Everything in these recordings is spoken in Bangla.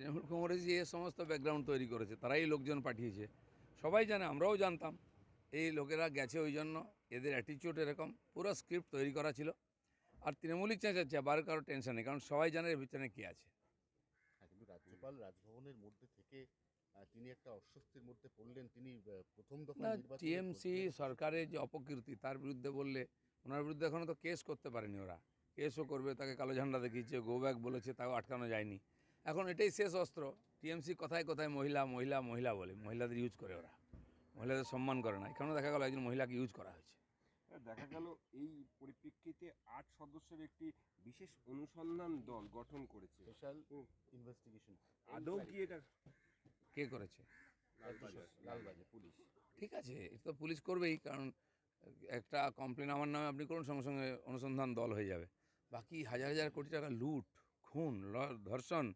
তৃণমূল কংগ্রেসই এ সমস্ত ব্যাকগ্রাউন্ড তৈরি করেছে তারাই লোকজন পাঠিয়েছে। সবাই জানে আমরাও জানতাম। এই লোকেরা গেছে ওই জন্য এদের অ্যাটিচিউড এরকম পুরো স্ক্রিপ্ট তৈরি করা ছিল। আর তৃণমূলই চেঁচাচ্ছে বারো কারও টেনশন নেই কারণ সবাই জানে এর পিছনে কী আছে। হ্যাঁ কিন্তু রাজ্যপাল রাজভবনের মধ্যে থেকে তিনি একটা অস্বস্তির মধ্যে পড়লেন তিনি প্রথম দফা টিএমসি সরকারের যে অপকীর্তি তার বিরুদ্ধে বললে ওনার বিরুদ্ধে এখনও তো কেস করতে পারেনি ওরা। কেসও করবে তাকে কালো ঝান্ডা দেখিয়েছে গো ব্যাক বলেছে তাও আটকানো যায়নি। এখন এটাই শেষ অস্ত্র। টিএমসি কথায় কথায় মহিলা মহিলা মহিলা বলে মহিলাদের ইউজ করে ওরা। মহিলাদের সম্মান করে না। এখানেও দেখা গেল একজন মহিলাকে ইউজ করা হয়েছে। দেখা গেল এই পরিপ্রেক্ষিতে আট সদস্যের একটি বিশেষ অনুসন্ধান দল গঠন করেছে। স্পেশাল। ইনভেস্টিগেশন আদৌ কি এটা? কে করেছে? লালবাগে পুলিশ। ঠিক আছে এটা তো পুলিশ করবেই কারণ একটা কমপ্লেন আমার নামে আপনি করুন সঙ্গে সঙ্গে অনুসন্ধান দল হয়ে যাবে। বাকি হাজার হাজার কোটি টাকা লুট খুন ধর্ষণ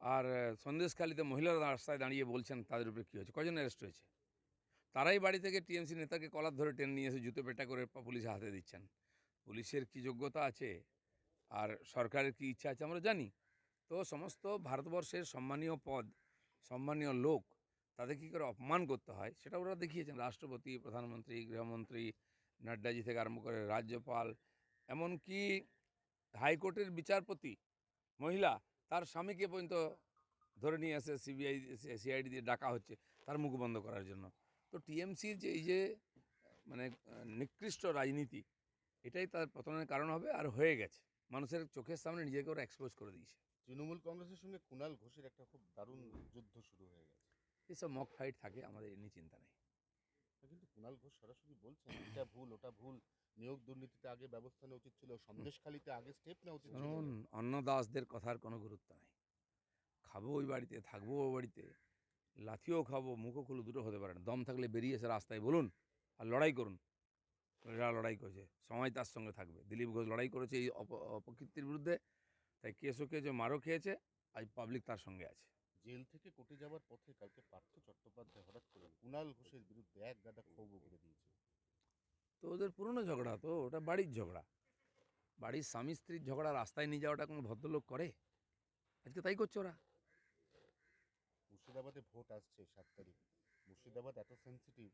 আর সন্দেশখালিতে মহিলারা রাস্তায় দাঁড়িয়ে বলছেন তাদের উপরে কী হয়েছে? কজন অ্যারেস্ট হয়েছে? তারাই বাড়ি থেকে টিএমসি নেতাকে কলার ধরে টেনে নিয়ে এসে জুতো পেটা করে পুলিশে হাতে দিচ্ছেন। পুলিশের কি যোগ্যতা আছে? আর সরকারের কি ইচ্ছা আছে আমরা জানি। তো সমস্ত ভারতবর্ষের সম্মানীয় পদ, সম্মানীয় লোক, তাদের কী করে অপমান করতে হয়? সেটা ওরা দেখিয়েছেন। রাষ্ট্রপতি, প্রধানমন্ত্রী, গৃহমন্ত্রী, নাড্ডাজি থেকে আরম্ভ করে রাজ্যপাল, এমনকি হাইকোর্টের বিচারপতি, মহিলা তার স্বামীকে পর্যন্ত ধরে নিয়ে আসে সিবিআই সিআইডি দিয়ে ডাকা হচ্ছে তার মুখ বন্ধ করার জন্য। তো টিএমসির যে এই যে মানে নিকৃষ্ট রাজনীতি এটাই তার পতনের কারণ হবে আর হয়ে গেছে। মানুষের চোখের সামনে নিজেকে ওরা এক্সপোজ করে দিয়েছে। তৃণমূল কংগ্রেসের সঙ্গে কুণাল ঘোষের একটা খুব দারুণ যুদ্ধ শুরু হয়ে গেছে। এসব মক ফাইট থাকে আমাদের এ নিয়ে চিন্তা নেই। কিন্তু কুণাল ঘোষ সরাসরি বলছেন এটা ভুল ওটা ভুল। নিয়োগ দুর্নীতিতে আগে ব্যবস্থা নেওয়া উচিত ছিল সন্দেশখালিতে আগে স্টেপ নেওয়া উচিত ছিল। শুনুন অন্নদাসদের কথার কোনো গুরুত্ব নাই। খাব ওই বাড়িতে থাকব ওই বাড়িতে লাথিও খাব মুখও খুলে দুটো হতে পারে না। দম থাকলে বেরিয়ে এসে রাস্তায় বলুন আর লড়াই করুন। এরা লড়াই করেছে সময় তার সঙ্গে থাকবে। দিলীপ ঘোষ লড়াই করেছে এই অপ- অপকীর্তির বিরুদ্ধে তাই কেসও খেয়েছে মারও খেয়েছে আজ পাবলিক তার সঙ্গে আছে। জেল থেকে কোর্টে যাওয়ার পথে কালকে পার্থ চট্টোপাধ্যায় হঠাৎ করে কুণাল ঘোষের বিরুদ্ধে এক গাদা ক্ষোভ উগড়ে দিয়েছে। তো ওদের পুরনো ঝগড়া তো ওটা বাড়ির ঝগড়া। বাড়ির স্বামী স্ত্রীর ঝগড়া রাস্তায় নিয়ে যাওয়াটা কোনো ভদ্রলোক করে? আজকে তাই করছে ওরা। মুর্শিদাবাদে ভোট আসছে সাত তারিখ। মুর্শিদাবাদ এত সেন্সিটিভ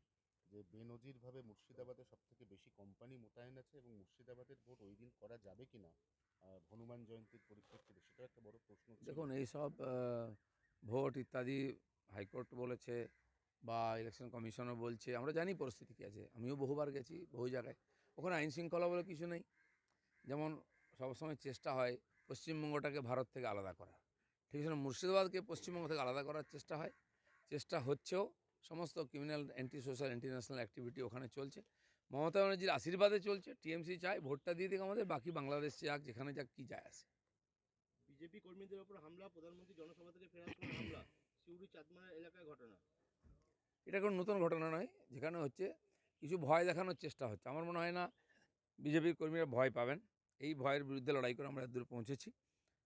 যে বেনজিরভাবে মুর্শিদাবাদে সব থেকে বেশি কোম্পানি মোতায়েন আছে এবং মুর্শিদাবাদের ভোট ওই দিন করা যাবে কিনা আহ, হনুমান জয়ন্তীর পরিপ্রেক্ষিতে সেটা একটা বড় প্রশ্ন দেখুন এইসব ভোট ইত্যাদি হাইকোর্ট বলেছে বা ইলেকশন কমিশনও বলছে, আমরা জানি পরিস্থিতি কী আছে, আমিও বহুবার গেছি বহু জায়গায়। ওখানে আইন শৃঙ্খলা বলে কিছু নেই। যেমন সবসময় চেষ্টা হয় পশ্চিমবঙ্গটাকে ভারত থেকে আলাদা করার। ঠিক আছে, মুর্শিদাবাদকে পশ্চিমবঙ্গ থেকে আলাদা করার চেষ্টা হয়। চেষ্টা হচ্ছেও, সমস্ত criminal anti social anti national activity ওখানে চলছে। মমতা ব্যানার্জির আশীর্বাদে চলছে টিএমসি চায়, ভোটটা দিয়ে দিক আমাদের, বাকি বাংলাদেশ যাক, যেখানে যাক, কী যায় আসে বিজেপি কর্মীদের ওপর হামলা, প্রধানমন্ত্রী জনসভা থেকে ফেরার হামলা সিউড়ি চাঁদমারা এলাকায় ঘটনা। এটা কোনো নতুন ঘটনা নয়। যেখানে হচ্ছে কিছু ভয় দেখানোর চেষ্টা হচ্ছে। আমার মনে হয় না বিজেপির কর্মীরা ভয় পাবেন। এই ভয়ের বিরুদ্ধে লড়াই করে আমরা দূর পৌঁছেছি।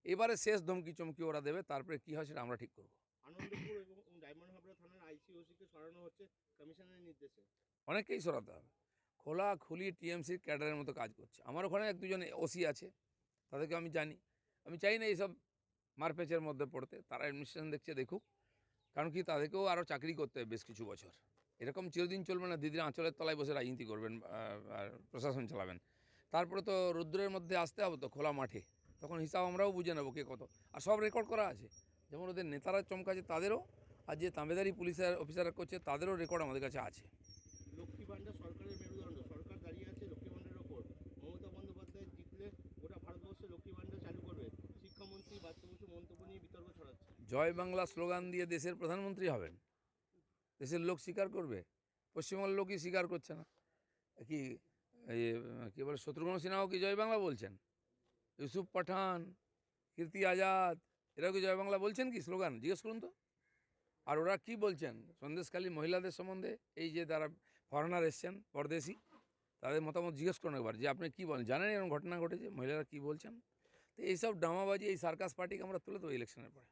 এবারে শেষ ধমকি চমকি ওরা দেবে তারপরে কী হয় সেটা আমরা ঠিক করব। আনন্দপুর এবং ডায়মন্ড হাবড়া থানার আইসিওসিকে সরানো হচ্ছে কমিশনের নির্দেশে। অনেককেই সরাতে হবে। খোলা খুলি টিএমসির ক্যাডারের মতো কাজ করছে। আমার ওখানে এক দুজন ওসি আছে তাদেরকে আমি জানি। আমি চাই না এইসব মারপেচের মধ্যে পড়তে। তারা অ্যাডমিনিস্ট্রেশন দেখছে দেখুক। কারণ কি তাদেরকেও আরও চাকরি করতে হবে বেশ কিছু বছর। এরকম চিরদিন চলবে না, দিদির আঁচলের তলায় বসে রাজনীতি করবেন আর প্রশাসন চালাবেন। তারপরে তো রৌদ্রের মধ্যে আসতে হবে তো খোলা মাঠে, তখন হিসাব আমরাও বুঝে নেব কে কত। আর সব রেকর্ড করা আছে। যেমন ওদের নেতারা চমকাছে তাদেরও, আর যে তাঁবেদারি পুলিশের অফিসাররা করছে, তাদেরও রেকর্ড আমাদের কাছে আছে। লক্ষ্মী ভাণ্ডার সরকারের সরকার দাঁড়িয়ে আছে লক্ষ্মী মমতা বন্দ্যোপাধ্যায় গোটা ভারতবর্ষে লক্ষ্মী চালু করবে। শিক্ষামন্ত্রী মন্তব্য নিয়ে বিতর্ক ছড়াচ্ছে। জয় বাংলা স্লোগান দিয়ে দেশের প্রধানমন্ত্রী হবেন। দেশের লোক স্বীকার করবে। পশ্চিমবঙ্গের লোকই স্বীকার করছে না। কি কী বলে, শত্রুঘ্ন সিনহাও কি জয় বাংলা বলছেন? ইউসুফ পাঠান, কীর্তি আজাদ, এরাও কি জয় বাংলা বলছেন কি স্লোগান? জিজ্ঞেস করুন তো। আর ওরা কি বলছেন? সন্দেশখালী মহিলাদের সম্বন্ধে এই যে তারা ফরেনার এসছেন, পরদেশি, তাদের মতামত জিজ্ঞেস করুন একবার যে আপনি কী বলেন? জানেন এরকম ঘটনা ঘটেছে, মহিলারা কী বলছেন? তো এইসব ড্রামাবাজি এই সার্কাস পার্টিকে আমরা তুলে দেবো ইলেকশনের পরে।